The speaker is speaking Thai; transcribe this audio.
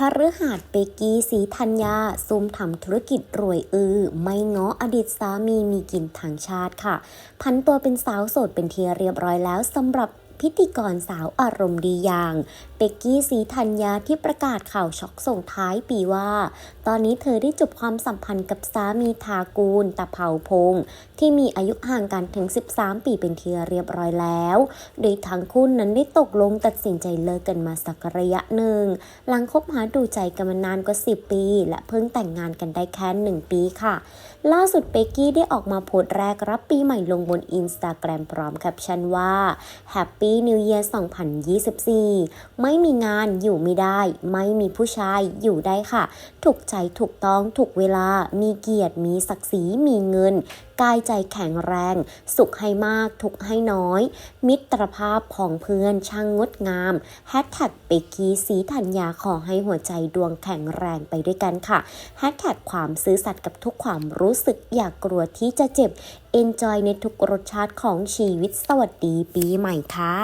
คฤหาสน์เปกกี้สีธัญญาซุ่มทำธุรกิจรวยอือ ไม่ง้ออดีตสามีมีกินทางชาติค่ะ พันตัวเป็นสาวโสดเป็นทีเรียบร้อยแล้วสำหรับ พิธีกรสาวอารมณ์ดีอย่างเปกกี้สีธัญญาที่ประกาศข่าวช็อกส่งท้ายปีว่า ตอนนี้เธอได้จบความสัมพันธ์กับสามีทากูลตะเภาพงที่มีอายุห่างกันถึง 13 ปีเป็นทีเรียบร้อยแล้ว โดยทั้งคู่นั้นได้ตกลงตัดสินใจเลิกกันมาสักระยะหนึ่ง หลังคบหาดูใจกันมานานกว่า 10 ปี และเพิ่งแต่งงานกันได้แค่1ปีค่ะ ล่าสุดเปกกี้ได้ออกมาโพสต์แรกรับปีใหม่ลงบนอินสตาแกรมพร้อมแคปชั่นว่า Happy New Year 2024 ไม่มีงานอยู่ไม่ได้ ไม่มีผู้ชายอยู่ได้ค่ะ ถูกใจถูกต้องถูกเวลา มีเกียรติมีศักดิ์ศรีมีเงินกายใจแข็งแรง สุขให้มากทุกให้น้อย มิตรภาพของเพื่อนช่างงดงามแฮชแท็กเปกกี้สีธัญญาขอให้หัวใจดวงแข็งแรงไปด้วยกันค่ะแฮชแท็กความซื่อสัตย์กับทุกความรู้สึกอย่ากกลัวที่จะเจ็บ Enjoy ในทุกรสชาติของชีวิตสวัสดีปีใหม่ค่ะ